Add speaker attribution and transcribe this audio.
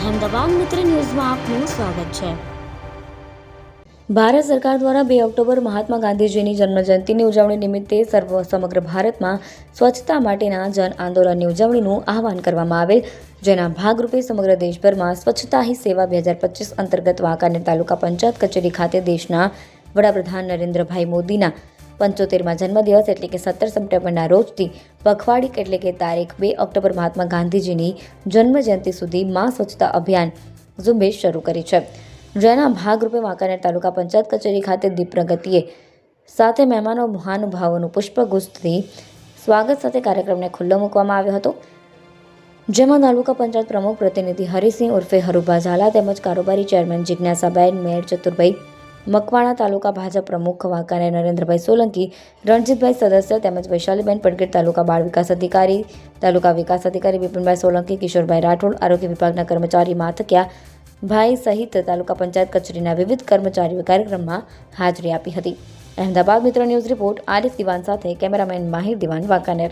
Speaker 1: અહેમદાબાદ મિત્ર ન્યૂઝમાં આપનું સ્વાગત છે. ભારત સરકાર દ્વારા બે ઓક્ટોબર મહાત્મા ગાંધીજીની જન્મજયંતિની ઉજવણી નિમિત્તે સર્વ સમગ્ર ભારતમાં સ્વચ્છતા માટેના જન આંદોલનની ઉજવણીનું આહવાન કરવામાં આવેલ, જેના ભાગરૂપે સમગ્ર દેશભરમાં સ્વચ્છતા હી સેવા બે હજાર પચીસ અંતર્ગત વાંકાનેર તાલુકા પંચાયત કચેરી ખાતે દેશના વડાપ્રધાન નરેન્દ્રભાઈ મોદીના પંચોતેરમાં જન્મદિવસ એટલે કે સત્તર સપ્ટેમ્બરના રોજથી પખવાડિક એટલે કે તારીખ બે ઓક્ટોબર મહાત્મા ગાંધીજીની જન્મજયંતિ સુધી મા સ્વચ્છતા અભિયાન ઝુંબેશ શરૂ કરી છે. જેના ભાગરૂપે વાંકાનેર તાલુકા પંચાયત કચેરી ખાતે દીપ પ્રગતિએ સાથે મહેમાનો મહાનુભાવોનું પુષ્પગુસ્તથી સ્વાગત સાથે કાર્યક્રમને ખુલ્લો મૂકવામાં આવ્યો હતો. જેમાં તાલુકા પંચાયત પ્રમુખ પ્રતિનિધિ હરિસિંહ ઉર્ફે હરુભા ઝાલા તેમજ કારોબારી ચેરમેન જિજ્ઞાસાબેન મેયર ચતુરભાઈ મકવાણા તાલુકા ભાજપ પ્રમુખ વાંકાને નરેન્દ્રભાઈ સોલંકી, રણજીતભાઈ સદસ્ય તેમજ વૈશાલીબેન પડગીર તાલુકા બાળ વિકાસ અધિકારી, તાલુકા વિકાસ અધિકારી બિપિનભાઈ સોલંકી, કિશોરભાઈ રાઠોડ, આરોગ્ય વિભાગના કર્મચારી માથકિયા ભાઈ સહિત તાલુકા પંચાયત કચેરીના વિવિધ કર્મચારીઓ કાર્યક્રમમાં હાજરી આપી હતી. અહેમદાબાદ મિત્ર ન્યૂઝ રિપોર્ટ આરિફ દિવાન સાથે કેમેરામેન માહિર દિવાન વાંકાનેર